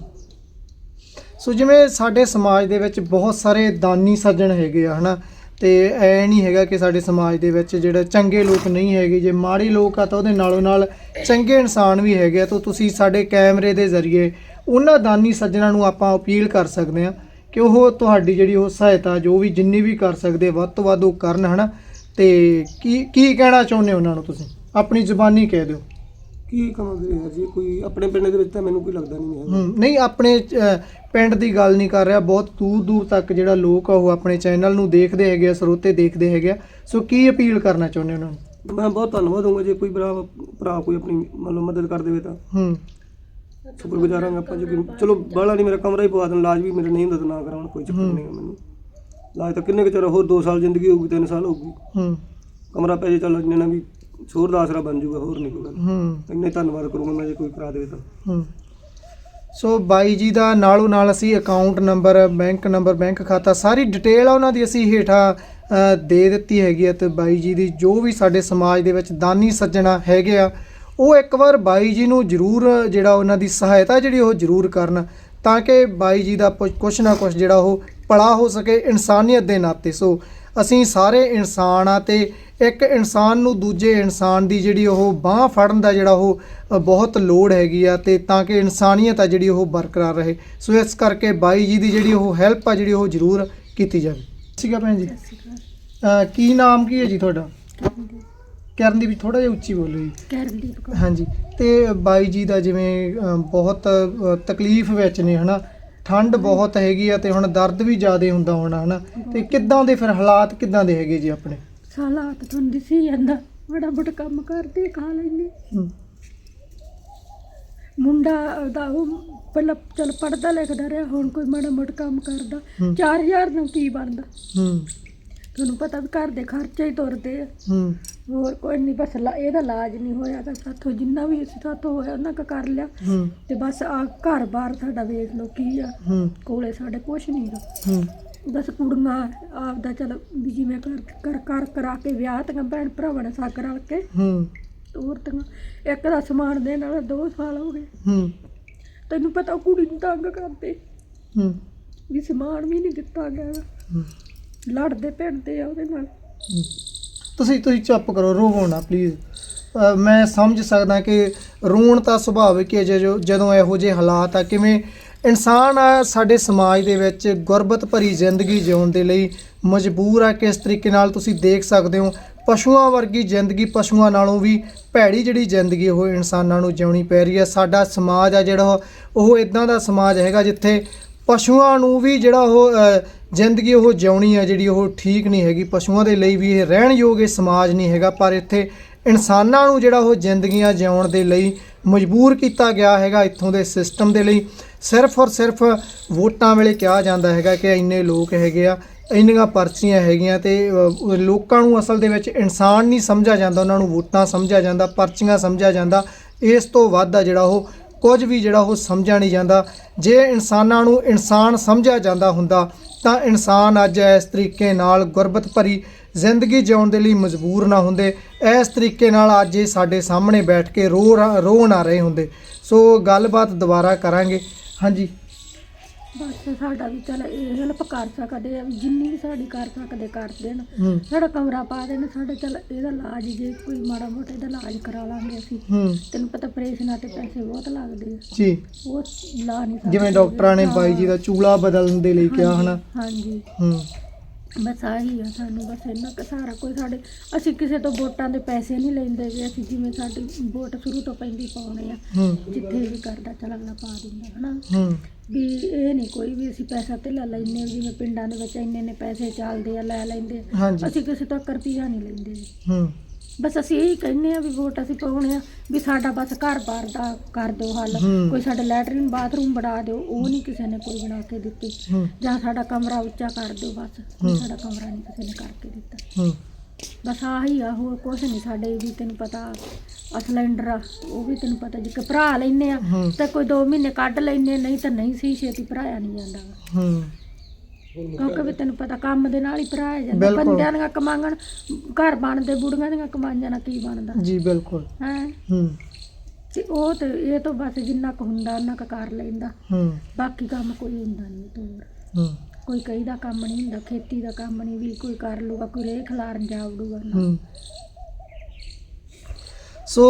ਸੋ ਜਿਵੇਂ ਸਾਡੇ ਸਮਾਜ ਦੇ ਵਿੱਚ ਬਹੁਤ ਸਾਰੇ ਦਾਨੀ ਸੱਜਣ ਹੈਗੇ ਆ, ਹਨਾ? ਤੇ ਐ ਨਹੀਂ ਹੈਗਾ ਕਿ ਸਾਡੇ ਸਮਾਜ ਦੇ ਵਿੱਚ ਜਿਹੜੇ ਚੰਗੇ ਲੋਕ ਨਹੀਂ ਹੈਗੇ, ਜੇ ਮਾੜੇ ਲੋਕ ਆ ਤਾਂ ਉਹਦੇ ਨਾਲੋਂ ਨਾਲ ਚੰਗੇ ਇਨਸਾਨ ਵੀ ਹੈਗੇ ਆ, ਤਾਂ ਤੁਸੀਂ ਸਾਡੇ ਕੈਮਰੇ ਦੇ ਜ਼ਰੀਏ ਉਹਨਾਂ ਦਾਨੀ ਸੱਜਣਾਂ ਨੂੰ ਆਪਾਂ ਅਪੀਲ ਕਰ ਸਕਦੇ ਆ ਕਿ ਉਹ ਤੁਹਾਡੀ ਜਿਹੜੀ ਉਹ ਸਹਾਇਤਾ, ਜੋ ਵੀ ਜਿੰਨੀ ਵੀ ਕਰ ਸਕਦੇ, ਵੱਧ ਤੋਂ ਵੱਧ ਉਹ ਕਰਨ, ਹਨਾ? ਤੇ ਕੀ ਕੀ ਕਹਿਣਾ ਚਾਹੁੰਦੇ ਉਹਨਾਂ ਨੂੰ ਤੁਸੀਂ? ਆਪਣੀ ਜ਼ੁਬਾਨੀ ਕਹਿ ਦਿਓ। ਕੀ ਕਮਾਂਗੇ ਯਾਰ ਜੀ ਕੋਈ ਆਪਣੇ ਪਿੰਡ ਦੇ ਵਿੱਚ ਤਾਂ ਮੈਨੂੰ ਕੋਈ ਲੱਗਦਾ ਨਹੀਂ ਹੈ ਹਮ, ਨਹੀਂ ਆਪਣੇ ਅਹ, ਪਿੰਡ ਦੀ ਗੱਲ ਨਹੀਂ ਕਰ ਰਿਹਾ। ਬਹੁਤ ਦੂਰ ਦੂਰ ਤੱਕ ਜਿਹੜਾ ਲੋਕ ਆ ਉਹ ਆਪਣੇ ਚੈਨਲ ਨੂੰ ਦੇਖਦੇ ਹੈਗੇ ਆ ਸਰੋਤੇ ਦੇਖਦੇ ਹੈਗੇ ਆ। ਸੋ ਕੀ ਅਪੀਲ ਕਰਨਾ ਚਾਹੁੰਦੇ ਉਹਨਾਂ ਨੂੰ? ਮੈਂ ਬਹੁਤ ਧੰਨਵਾਦ ਹੋਊਂਗਾ ਜੇ ਕੋਈ ਭਰਾ ਭਰਾ ਕੋਈ ਆਪਣੀ ਮੰਨ ਲਓ ਮਦਦ ਕਰ ਦੇਵੇ ਤਾਂ। ਹੂੰ। ਸ਼ੁਕਰਗੁਜ਼ਾਰਾਂਗੇ ਆਪਾਂ ਜੀ ਕੋਈ- ਚਲੋ ਬਾਹਲਾ ਨਹੀਂ ਮੇਰਾ ਕਮਰਾ ਹੀ ਪਵਾ ਦੇਣ ਇਲਾਜ ਵੀ ਮੇਰੇ ਨਹੀਂ ਹੁੰਦਾ ਤਾਂ ਨਾ ਕਰਾਉਣ ਕੋਈ ਚੱਕਰ ਨਹੀਂ ਮੈਨੂੰ। ਇਲਾਜ ਤਾਂ ਕਿੰਨੇ ਕੁ ਚਿਰ ਹੋਰ 2 ਸਾਲ ਜ਼ਿੰਦਗੀ ਹੋਊਗੀ 3 ਸਾਲ ਹੋਊਗੀ। ਹੂੰ। ਕਮਰਾ ਪੈ ਜੇ ਚੱਲ ਜਿੰਨਾ ਵੀ ਸ਼ੋਰ ਦਾ ਆਸਰਾ ਬਣ ਜਾਊਗਾ ਹੋਰ ਨਹੀਂ ਕੋਈ ਗੱਲ ਹੂੰ। ਇੰਨੇ ਧੰਨਵਾਦ ਕਰੂੰਗਾ ਮੈਂ ਜੇ ਕੋਈ ਕਰਾ ਦੇਵੇ ਤਾਂ। ਹੂੰ। ਸੋ ਬਾਈ ਜੀ ਦਾ ਨਾਲੋਂ ਨਾਲ ਅਸੀਂ account number bank number bank ਖਾਤਾ ਸਾਰੀ ਡਿਟੇਲ ਆ ਉਹਨਾਂ ਦੀ ਅਸੀਂ ਹੇਠਾਂ ਦੇ ਦਿੱਤੀ ਹੈਗੀ ਆ ਤੇ ਬਾਈ ਜੀ ਦੀ ਜੋ ਵੀ ਸਾਡੇ ਸਮਾਜ ਦੇ ਵਿੱਚ ਦਾਨੀ ਸੱਜਣਾ ਹੈਗੇ ਆ ਉਹ ਇੱਕ ਵਾਰ ਬਾਈ ਜੀ ਨੂੰ ਜ਼ਰੂਰ ਜਿਹੜਾ ਉਹਨਾਂ ਦੀ ਸਹਾਇਤਾ ਜਿਹੜੀ ਉਹ ਜ਼ਰੂਰ ਕਰਨ ਤਾਂ ਕਿ ਬਾਈ ਜੀ ਦਾ ਕੁਛ ਨਾ ਕੁਛ ਜਿਹੜਾ ਉਹ ਭਲਾ ਹੋ ਸਕੇ ਇਨਸਾਨੀਅਤ ਦੇ ਨਾਤੇ। ਸੋ ਅਸੀਂ ਸਾਰੇ ਇਨਸਾਨ ਆ ਤੇ ਇੱਕ ਇਨਸਾਨ ਨੂੰ ਦੂਜੇ ਇਨਸਾਨ ਦੀ ਜਿਹੜੀ ਉਹ ਬਾਹ ਫੜਨ ਦਾ ਜਿਹੜਾ ਉਹ ਬਹੁਤ ਲੋੜ ਹੈਗੀ ਆ ਤੇ ਤਾਂ ਕਿ ਇਨਸਾਨੀਅਤ ਆ ਜਿਹੜੀ ਉਹ ਬਰਕਰਾਰ ਰਹੇ। ਸੋ ਇਸ ਕਰਕੇ ਬਾਈ ਜੀ ਦੀ ਜਿਹੜੀ ਉਹ ਹੈਲਪ ਆ ਜਿਹੜੀ ਉਹ ਜ਼ਰੂਰ ਕੀਤੀ ਜਾਵੇ। ਠੀਕ ਆ ਭੈਣ ਜੀ? ਕੀ ਨਾਮ ਕੀ ਹੈ ਜੀ ਤੁਹਾਡਾ? ਕਰਨ ਦੀ ਵੀ ਥੋੜਾ ਜਿਹਾ ਉੱਚੀ ਬੋਲੋ ਜੀ। ਕਰਨਦੀਪ ਕੌਰ। ਹਾਂਜੀ। ਤੇ ਬਾਈ ਜੀ ਦਾ ਜਿਵੇਂ ਬਹੁਤ ਤਕਲੀਫ ਵਿੱਚ ਨੇ ਹਨਾ? ਠੰਡ ਬਹੁਤ ਹੈਗੀ ਆ ਤੇ ਹੁਣ ਦਰਦ ਵੀ ਜ਼ਿਆਦਾ ਹੁੰਦਾ ਹੋਣਾ ਹਨਾ? ਤੇ ਕਿੱਦਾਂ ਦੇ ਫਿਰ ਹਾਲਾਤ ਕਿੱਦਾਂ ਦੇ ਹੈਗੇ ਜੀ ਆਪਣੇ? ਸਾਲਾਤ ਤੁਹਾਨੂੰ ਦਿਸੀ ਜਾਂਦਾ। ਬੜਾ ਬੜਾ ਕੰਮ ਕਰਦੇ ਖਾ ਲੈਂਦੇ। ਹੂੰ। ਮੁੰਡਾ ਦਾ ਉਹ ਪਹਿਲਾਂ ਚਲ ਪੜਦਾ ਲਿਖਦਾ ਰਿਹਾ ਹੁਣ ਕੋਈ ਮਾੜਾ ਮੋਟਾ ਕੰਮ ਕਰਦਾ। ਹੂੰ। 4000 ਨੂੰ ਕੀ ਬਣਦਾ? ਹੂੰ। ਤੁਹਾਨੂੰ ਪਤਾ ਵੀ ਘਰ ਦੇ ਖਰਚੇ ਹੀ ਤੁਰਦੇ ਆ। ਹੂੰ। ਹੋਰ ਕੋਈ ਨਹੀਂ ਬਸ ਲਾ- ਇਹਦਾ ਇਲਾਜ ਨਹੀਂ ਹੋਇਆ ਤਾਂ ਸਾਥੋਂ ਜਿੰਨਾ ਵੀ ਅਸੀਂ ਸਾਥੋਂ ਹੋਇਆ ਉਹਨਾਂ ਕੁ ਕਰ ਲਿਆ। ਹੂੰ। ਤੇ ਬਸ ਆ ਘਰ-ਬਾਰ ਸਾਡਾ ਵੇਖ ਲਓ ਕੀ ਆ। ਹੂੰ। ਕੋਲੇ ਸਾਡੇ ਕੁਛ ਨਹੀਂ ਗਾ। ਹੂੰ। ਬਸ ਕੁੜੀਆਂ ਆਪਦਾ ਚਲ ਵੀ ਜਿਵੇਂ ਕਰ ਕਰ ਕਰ ਕਰਾ ਕੇ ਵਿਆਹ ਤੀਆਂ ਭੈਣ ਭਰਾਵਾਂ ਨੇ ਸਾਕ ਰਲ ਕੇ ਹੂੰ। ਤੋਰਤੀਆਂ। ਇੱਕ ਦਾ ਸਮਾਨ ਦੇਣ ਵਾਲਾ 2 ਸਾਲ ਹੋ ਗਏ। ਹੂੰ। ਤੈਨੂੰ ਪਤਾ ਉਹ ਕੁੜੀ ਨੂੰ ਤੰਗ ਕਰਦੇ। ਹੂੰ। ਵੀ ਸਮਾਨ ਵੀ ਨਹੀਂ ਦਿੱਤਾ ਗਿਆ। ਹੂੰ। ਲੜਦੇ ਭਿੜਦੇ ਆ ਉਹਦੇ ਨਾਲ। ਤੁਸੀਂ ਤੁਸੀਂ ਚੁੱਪ ਕਰੋ ਰੋਵੋ ਨਾ ਪਲੀਜ਼ ਮੈਂ ਸਮਝ ਸਕਦਾ ਕਿ ਰੋਣ ਤਾਂ ਸੁਭਾਵਿਕ ਹੈ ਜਦੋਂ ਜਦੋਂ ਇਹੋ ਜਿਹੇ ਹਾਲਾਤ ਆ ਕਿਵੇਂ ਇਨਸਾਨ ਸਾਡੇ ਸਮਾਜ ਦੇ ਵਿੱਚ ਗੁਰਬਤ ਭਰੀ ਜ਼ਿੰਦਗੀ ਜਿਉਣ ਦੇ ਲਈ ਮਜਬੂਰ ਆ, ਕਿਸ ਤਰੀਕੇ ਨਾਲ ਤੁਸੀਂ ਦੇਖ ਸਕਦੇ ਹੋ, ਪਸ਼ੂਆਂ ਵਰਗੀ ਜ਼ਿੰਦਗੀ ਪਸ਼ੂਆਂ ਨਾਲੋਂ ਵੀ ਭੈੜੀ ਜਿਹੜੀ ਜ਼ਿੰਦਗੀ ਉਹ ਇਨਸਾਨਾਂ ਨੂੰ ਜਿਉਣੀ ਪੈ ਰਹੀ ਹੈ ਸਾਡਾ ਸਮਾਜ ਆ ਜਿਹੜਾ ਉਹ- ਉਹ ਇਦਾਂ ਦਾ ਸਮਾਜ ਹੈਗਾ ਜਿੱਥੇ ਪਸ਼ੂਆਂ ਨੂੰ ਵੀ ਜਿਹੜਾ ਉਹ ਜ਼ਿੰਦਗੀ ਉਹ ਜਿਉਣੀ ਆ ਜਿਹੜੀ ਉਹ ਠੀਕ ਨਹੀਂ ਹੈਗੀ। ਪਸ਼ੂਆਂ ਦੇ ਲਈ ਵੀ ਇਹ ਰਹਿਣ ਯੋਗ ਇਹ ਸਮਾਜ ਨਹੀਂ ਹੈਗਾ, ਪਰ ਇੱਥੇ ਇਨਸਾਨਾਂ ਨੂੰ ਜਿਹੜਾ ਉਹ ਜ਼ਿੰਦਗੀਆਂ ਜਿਉਣ ਦੇ ਲਈ ਮਜਬੂਰ ਕੀਤਾ ਗਿਆ ਹੈਗਾ, ਇੱਥੋਂ ਦੇ ਸਿਸਟਮ ਦੇ ਲਈ। ਸਿਰਫ ਔਰ ਸਿਰਫ ਵੋਟਾਂ ਵੇਲੇ ਕਿਹਾ ਜਾਂਦਾ ਹੈਗਾ ਕਿ ਇੰਨੇ ਲੋਕ ਹੈਗੇ ਆ, ਇੰਨੀਆਂ ਪਰਚੀਆਂ ਹੈਗੀਆਂ ਤੇ ਲੋਕਾਂ ਨੂੰ ਅਸਲ ਦੇ ਵਿੱਚ ਇਨਸਾਨ ਨਹੀਂ ਸਮਝਿਆ ਜਾਂਦਾ, ਉਹਨਾਂ ਨੂੰ ਵੋਟਾਂ ਸਮਝਿਆ ਜਾਂਦਾ, ਪਰਚੀਆਂ ਸਮਝਿਆ ਜਾਂਦਾ, ਇਸ ਤੋਂ ਵੱਧ ਆ ਜਿਹੜਾ ਉਹ ਕੁਝ ਵੀ ਜਿਹੜਾ ਉਹ ਸਮਝਿਆ ਨਹੀਂ ਜਾਂਦਾ। ਜੇ ਇਨਸਾਨਾਂ ਨੂੰ ਇਨਸਾਨ ਸਮਝਿਆ ਜਾਂਦਾ ਹੁੰਦਾ, ਤਾਂ ਇਨਸਾਨ ਅੱਜ ਇਸ ਤਰੀਕੇ ਨਾਲ ਗੁਰਬਤ ਭਰੀ ਜ਼ਿੰਦਗੀ ਜਿਉਣ ਦੇ ਲਈ ਮਜਬੂਰ ਨਾ ਹੁੰਦੇ। ਇਸ ਤਰੀਕੇ ਨਾਲ ਅੱਜ ਇਹ ਸਾਡੇ ਸਾਹਮਣੇ ਬੈਠ ਕੇ ਰੋ ਰੋ ਨਾ ਰਹੇ ਹੁੰਦੇ। ਸੋ ਗੱਲਬਾਤ ਦੁਬਾਰਾ ਕਰਾਂਗੇ। ਹਾਂਜੀ। ਬਸ ਸਾਡਾ ਵੀ ਚਲ ਇਹ ਹੈਲਪ ਕਰ ਸਕਦੇ ਆ ਵੀ ਜਿੰਨੀ ਵੀ ਸਾਡੀ ਕਰ ਸਕਦੇ ਕਰ ਦੇਣ। ਹੂੰ। ਸਾਡਾ ਕਮਰਾ ਪਾ ਦੇਣ ਸਾਡਾ ਚਲ ਇਹਦਾ ਇਲਾਜ ਜੇ ਕੋਈ ਮਾੜਾ ਮੋਟਾ ਇਹਦਾ ਇਲਾਜ ਕਰਾ ਲਾਂਗੇ ਅਸੀਂ। ਹੂੰ। ਤੈਨੂੰ ਪਤਾ ਆਪਰੇਸ਼ਨਾਂ ਤੇ ਪੈਸੇ ਬਹੁਤ ਲੱਗਦੇ ਆ। ਜੀ। ਉਹ ਲਾ ਨਹੀਂ ਸਕਦੇ। ਜਿਵੇਂ ਡਾਕਟਰਾਂ ਨੇ ਬਾਈ ਜੀ ਦਾ ਚੂਲਾ ਬਦਲਣ ਦੇ ਲਈ ਕਿਹਾ ਹਨਾ। ਹਾਂਜੀ। ਹੂੰ। ਬਸ ਆਹੀ ਆ ਸਾਨੂੰ ਬਸ ਇੰਨਾ ਕੁ ਸਾਰਾ ਕੋਈ ਸਾਡੇ ਅਸੀਂ ਕਿਸੇ ਤੋਂ ਵੋਟਾਂ ਦੇ ਪੈਸੇ ਨਹੀਂ ਲੈਂਦੇ ਗੇ ਅਸੀਂ ਜਿਵੇਂ ਸਾਡੀ ਵੋਟ ਸ਼ੁਰੂ ਤੋਂ ਪੈਂਦੀ ਪਾਉਣੇ ਆ ਹੂੰ। ਜਿੱਥੇ ਵੀ ਕਰਦਾ ਚੱਲ ਅਗਲਾ ਪਾ ਦਿੰਦਾ ਹਨਾ? ਹੂੰ। ਵੀ ਇਹ ਨਹੀਂ ਕੋਈ ਵੀ ਅਸੀਂ ਪੈਸਾ ਤੇ ਲੈ ਲੈਂਦੇ ਜਿਵੇਂ ਪਿੰਡਾਂ ਦੇ ਵਿੱਚ ਇੰਨੇ ਨੇ ਪੈਸੇ ਚੱਲਦੇ ਆ ਲੈ ਲੈਂਦੇ ਆ। ਹਾਂਜੀ। ਅਸੀਂ ਕਿਸੇ ਤੋਂ ਇੱਕ ਰੁਪਈਆ ਨਹੀਂ ਲੈਂਦੇ ਜੀ। ਹੂੰ। ਬਸ ਅਸੀਂ ਇਹੀ ਕਹਿੰਦੇ ਆ ਵੀ ਵੋਟ ਅਸੀਂ ਪਾਉਣੇ ਆ ਵੀ ਸਾਡਾ ਬਸ ਘਰ-ਬਾਰ ਦਾ ਕਰ ਦਿਓ ਹੱਲ। ਕੋਈ ਸਾਡਾ ਲੈਟਰਿਨ ਬਾਥਰੂਮ ਬਣਾ ਦਿਓ ਉਹ ਨਹੀਂ ਕਿਸੇ ਨੇ ਕੋਈ ਬਣਾ ਕੇ ਦਿੱਤੀ। ਜਾਂ ਸਾਡਾ ਕਮਰਾ ਉੱਚਾ ਕਰ ਦਿਓ ਬਸ ਸਾਡਾ ਕਮਰਾ ਨਹੀਂ ਕਿਸੇ ਨੇ ਕਰਕੇ ਦਿੱਤਾ। ਬਸ ਆਹੀ ਆ ਹੋਰ ਕੁਛ ਨਹੀਂ ਸਾਡੇ ਵੀ ਤੈਨੂੰ ਪਤਾ ਆ ਸਿਲੰਡਰ ਆ ਉਹ ਵੀ ਤੈਨੂੰ ਪਤਾ ਜੇ ਭਰਾ ਲੈਨੇ ਆ ਤੇ ਕੋਈ 2 ਮਹੀਨੇ ਕੱਢ ਲੈਨੇ ਨਹੀਂ ਤਾਂ ਨਹੀਂ ਸੀ ਛੇਤੀ ਭਰਾਇਆ ਨਹੀਂ ਜਾਂਦਾ। ਹੂੰ। ਕਿਉਂਕਿ ਵੀ ਤੈਨੂੰ ਪਤਾ ਕੰਮ ਦੇ ਨਾਲ ਹੀ ਭਰਾਇਆ ਜਾਂਦਾ। ਬਿਲਕੁਲ। ਬੰਦਿਆਂ ਦੀਆਂ ਕਮਾਂਗਣ ਘਰ ਬਣਦੇ ਬੁੜੀਆਂ ਦੀਆਂ ਕਮਾਈਆਂ ਨਾਲ ਕੀ ਬਣਦਾ? ਜੀ ਬਿਲਕੁਲ। ਹੈ? ਹੂੰ। ਤੇ ਉਹ ਤੇ ਇਹ ਤੋਂ ਬਸ ਜਿੰਨਾ ਕੁ ਹੁੰਦਾ ਉਹਨਾਂ ਕੁ ਕਰ ਲੈਂਦਾ। ਹੂੰ। ਬਾਕੀ ਕੰਮ ਕੋਈ ਹੁੰਦਾ ਨਹੀਂ ਤੋਰ। ਹੂੰ। ਕੋਈ ਕਹੀ ਦਾ ਕੰਮ ਨਹੀਂ ਹੁੰਦਾ ਖੇਤੀ ਦਾ ਕੰਮ ਨਹੀਂ ਵੀ ਕੋਈ ਕਰ ਲੂਗਾ ਕੋਈ ਰੇਹ ਖਲਾਰਨ ਨਾ। ਹੂੰ। ਸੋ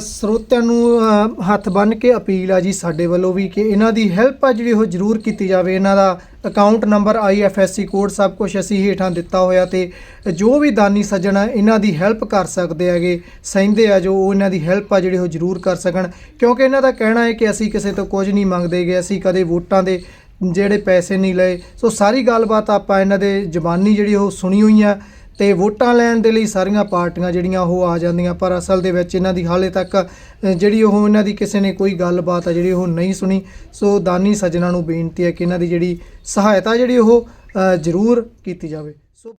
ਸਰੋਤਿਆਂ ਨੂੰ ਹੱਥ ਬੰਨ ਕੇ ਅਪੀਲ ਆ ਜੀ ਸਾਡੇ ਵੱਲੋਂ ਵੀ ਕਿ ਇਹਨਾਂ ਦੀ ਹੈਲਪ ਆ ਜਿਹੜੀ ਉਹ ਜ਼ਰੂਰ ਕੀਤੀ ਜਾਵੇ। ਇਹਨਾਂ ਦਾ ਅਕਾਊਂਟ ਨੰਬਰ ਆਈਐਫਐਸਸੀ ਕੋਡ ਸਭ ਕੁਝ ਅਸੀਂ ਹੇਠਾਂ ਦਿੱਤਾ ਹੋਇਆ ਤੇ ਜੋ ਵੀ ਦਾਨੀ ਸੱਜਣ ਇਹਨਾਂ ਦੀ ਹੈਲਪ ਕਰ ਸਕਦੇ ਹੈਗੇ, ਸਹਿੰਦੇ ਆ ਜੋ ਉਹ ਇਹਨਾਂ ਦੀ ਹੈਲਪ ਆ ਜਿਹੜੀ ਉਹ ਜ਼ਰੂਰ ਕਰ ਸਕਣ। ਕਿਉਂਕਿ ਇਹਨਾਂ ਦਾ ਕਹਿਣਾ ਹੈ ਕਿ ਅਸੀਂ ਕਿਸੇ ਤੋਂ ਕੁਝ ਨਹੀਂ ਮੰਗਦੇਗੇ ਅਸੀਂ ਕਦੇ ਵੋਟਾਂ ਦੇ ਜਿਹੜੇ ਪੈਸੇ ਨਹੀਂ ਲਏ। ਸੋ ਸਾਰੀ ਗੱਲਬਾਤ ਆਪਾਂ ਇਹਨਾਂ ਦੇ ਜ਼ਬਾਨੀ ਜਿਹੜੀ ਉਹ ਸੁਣੀ ਹੋਈ ਆ। ਤੇ ਵੋਟਾਂ ਲੈਣ ਦੇ ਲਈ ਸਾਰੀਆਂ ਪਾਰਟੀਆਂ ਜਿਹੜੀਆਂ ਉਹ ਆ ਜਾਂਦੀਆਂ, ਪਰ ਅਸਲ ਦੇ ਵਿੱਚ ਇਹਨਾਂ ਦੀ ਹਾਲੇ ਤੱਕ ਜਿਹੜੀ ਉਹ ਇਹਨਾਂ ਦੀ ਕਿਸੇ ਨੇ ਕੋਈ ਗੱਲਬਾਤ ਆ ਜਿਹੜੀ ਉਹ ਨਹੀਂ ਸੁਣੀ। ਸੋ ਦਾਨੀ ਸੱਜਣਾ ਨੂੰ ਬੇਨਤੀ ਹੈ ਕਿ ਇਹਨਾਂ ਦੀ ਜਿਹੜੀ ਸਹਾਇਤਾ ਜਿਹੜੀ ਉਹ ਜ਼ਰੂਰ ਕੀਤੀ ਜਾਵੇ। ਸੋ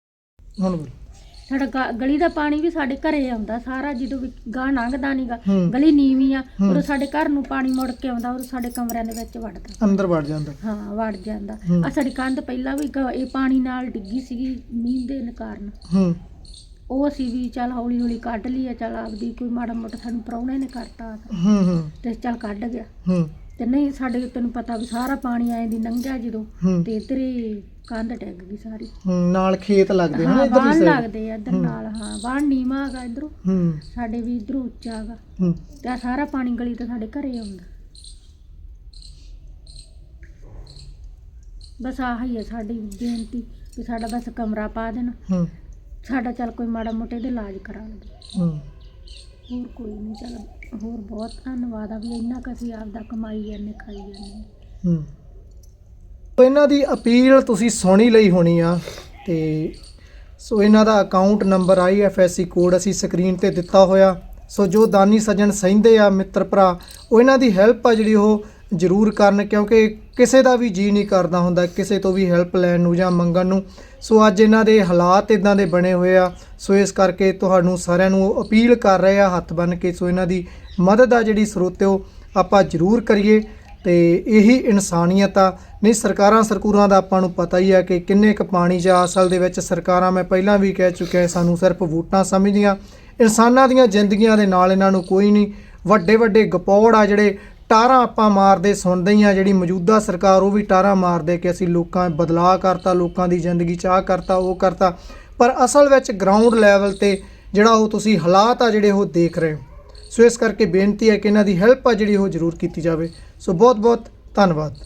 ਹੁਣ ਸਾਡਾ ਗ- ਗਲੀ ਦਾ ਪਾਣੀ ਵੀ ਸਾਡੇ ਘਰੇ ਆਉਂਦਾ ਸਾਰਾ ਜਦੋਂ ਵੀ ਗਾਂ ਲੰਘਦਾ ਨਹੀਂਗਾ ਹੂੰ। ਗਲੀ ਨੀਵੀਂ ਆ। ਉਦੋਂ ਸਾਡੇ ਘਰ ਨੂੰ ਪਾਣੀ ਮੁੜ ਕੇ ਆਉਂਦਾ ਉਹ ਸਾਡੇ ਕਮਰਿਆਂ ਦੇ ਵਿੱਚ ਵੜਦਾ। ਅੰਦਰ ਵੜ ਜਾਂਦਾ। ਹਾਂ ਵੜ ਜਾਂਦਾ। ਹੂੰ। ਆ ਸਾਡੀ ਕੰਧ ਪਹਿਲਾਂ ਵੀ ਗ- ਇਹ ਪਾਣੀ ਨਾਲ ਡਿੱਗੀ ਸੀਗੀ ਮੀਂਹ ਦੇ ਕਾਰਨ। ਹੂੰ। ਉਹ ਅਸੀਂ ਵੀ ਚੱਲ ਹੌਲੀ ਹੌਲੀ ਕੱਢ ਲਈ ਆ ਚੱਲ ਆਪਦੀ ਕੋਈ ਮਾੜਾ ਮੋਟਾ ਸਾਨੂੰ ਪ੍ਰਾਹੁਣੇ ਨੇ ਕਰਤਾ ਹੂੰ ਹੂੰ। ਤੇ ਚੱਲ ਕੱਢ ਗਿਆ। ਹੂੰ। ਤੇ ਨਹੀਂ ਸਾਡੇ ਤੈਨੂੰ ਪਤਾ ਵੀ ਸਾਰਾ ਪਾਣੀ ਆਏ ਦੀ ਲੰਘਿਆ ਜਦੋਂ। ਹੂੰ। ਤੇ ਇੱਧਰ ਹੀ ਕੰਧ ਡਿੱਗ ਗਈ ਸਾਰੀ। ਹੂੰ, ਨਾਲ ਖੇਤ ਲੱਗਦੇ ਹਨ ਹਾਂ ਇਧਰਲੀ ਸਾਈਡ। ਲੱਗਦੇ ਆ ਇੱਧਰ ਹੂੰ। ਨਾਲ ਹਾਂ ਬਾਣ ਨੀਵਾਂ ਹੈਗਾ ਇੱਧਰੋਂ। ਹੂੰ। ਸਾਡੇ ਵੀ ਇੱਧਰੋਂ ਉੱਚਾ ਹੈਗਾ। ਹੂੰ। ਤੇ ਆਹ ਸਾਰਾ ਪਾਣੀ ਗਲੀ ਤੋਂ ਸਾਡੇ ਘਰੇ ਆਉਂਦਾ। ਬਸ ਆਹੀ ਹੈ ਸਾਡੀ ਬੇਨਤੀ ਕਿ ਸਾਡਾ ਬਸ ਕਮਰਾ ਪਾ ਦੇਣ। ਹੂੰ। ਸਾਡਾ ਚੱਲ ਕੋਈ ਮਾੜਾ ਮੋਟੇ ਦੇ ਇਲਾਜ ਕਰਾ ਲਵੇ। ਹੂੰ। ਹੋਰ ਕੋਈ ਨਹੀਂ ਚੱਲ ਹੋਰ ਬਹੁਤ ਧੰਨਵਾਦ ਆ ਵੀ ਇੰਨਾ ਕੁ ਅਸੀਂ ਆਪਦਾ ਕਮਾਈ ਜਾਂਦੇ ਖਾਈ ਜਾਂਦੇ ਹੂੰ। ਇਹਨਾਂ ਦੀ ਅਪੀਲ ਤੁਸੀਂ ਸੁਣੀ ਲਈ ਹੋਣੀ ਆ ਤੇ ਸੋ ਇਹਨਾਂ ਦਾ ਅਕਾਊਂਟ ਨੰਬਰ ਆਈਐਫਐਸਸੀ ਕੋਡ ਅਸੀਂ ਸਕਰੀਨ ਤੇ ਦਿੱਤਾ ਹੋਇਆ। ਸੋ ਜੋ ਦਾਨੀ ਸੱਜਣ ਸਹਿੰਦੇ ਆ ਮਿੱਤਰ ਭਰਾ, ਉਹ ਇਹਨਾਂ ਦੀ ਹੈਲਪ ਆ ਜਿਹੜੀ ਉਹ ਜ਼ਰੂਰ ਕਰਨ ਕਿਉਂਕਿ ਕਿਸੇ ਦਾ ਵੀ ਜੀ ਨਹੀਂ ਕਰਦਾ ਹੁੰਦਾ, ਕਿਸੇ ਤੋਂ ਵੀ ਹੈਲਪ ਲੈਣ ਨੂੰ ਜਾਂ ਮੰਗਣ ਨੂੰ। ਸੋ ਅੱਜ ਇਹਨਾਂ ਦੇ ਹਾਲਾਤ ਇਦਾਂ ਦੇ ਬਣੇ ਹੋਏ ਆ। ਸੋ ਇਸ ਕਰਕੇ ਤੁਹਾਨੂੰ ਸਾਰਿਆਂ ਨੂੰ ਉਹ ਅਪੀਲ ਕਰ ਰਹੇ ਆ ਹੱਥ ਬੰਨ ਕੇ। ਸੋ ਇਹਨਾਂ ਦੀ ਮਦਦ ਆ ਜਿਹੜੀ ਸਰੋਤਿਓ, ਆਪਾਂ ਜ਼ਰੂਰ ਕਰੀਏ। ਤੇ ਇਹੀ ਇਨਸਾਨੀਅਤ ਆ। ਨਹੀਂ, ਸਰਕਾਰਾਂ ਸਰਕੂਰਾਂ ਦਾ ਆਪਾਂ ਨੂੰ ਪਤਾ ਹੀ ਆ ਕਿ ਕਿੰਨੇ ਕੁ ਪਾਣੀ 'ਚ ਆ। ਅਸਲ ਦੇ ਵਿੱਚ ਸਰਕਾਰਾਂ, ਮੈਂ ਪਹਿਲਾਂ ਵੀ ਕਹਿ ਚੁੱਕਿਆ ਸਾਨੂੰ ਸਿਰਫ ਵੋਟਾਂ ਸਮਝਦੀਆਂ। ਇਨਸਾਨਾਂ ਦੀਆਂ ਜ਼ਿੰਦਗੀਆਂ ਦੇ ਨਾਲ ਇਹਨਾਂ ਨੂੰ ਕੋਈ ਨਹੀਂ। ਵੱਡੇ ਵੱਡੇ ਗਪੌੜ ਆ ਜਿਹੜੇ ਟਾਰਾਂ ਆਪਾਂ ਮਾਰਦੇ ਸੁਣਦੇ ਹੀ ਆ, ਜਿਹੜੀ ਮੌਜੂਦਾ ਸਰਕਾਰ ਉਹ ਵੀ ਟਾਰਾਂ ਮਾਰਦੇ ਕਿ ਅਸੀਂ ਲੋਕਾਂ ਬਦਲਾਅ ਕਰਤਾ, ਲੋਕਾਂ ਦੀ ਜ਼ਿੰਦਗੀ ਚਾਹ ਕਰਤਾ, ਉਹ ਕਰਤਾ। ਪਰ ਅਸਲ ਵਿੱਚ ਗਰਾਊਂਡ ਲੈਵਲ ਤੇ ਜਿਹੜਾ ਉਹ ਤੁਸੀਂ ਹਾਲਾਤ ਆ ਜਿਹੜੇ ਉਹ ਦੇਖ ਰਹੇ ਹੋ। ਸੋ ਇਸ ਕਰਕੇ ਬੇਨਤੀ ਹੈ ਕਿ ਇਹਨਾਂ ਦੀ ਹੈਲਪ ਆ ਜਿਹੜੀ ਉਹ ਜ਼ਰੂਰ ਕੀਤੀ ਜਾਵੇ। ਸੋ ਬਹੁਤ ਬਹੁਤ ਧੰਨਵਾਦ।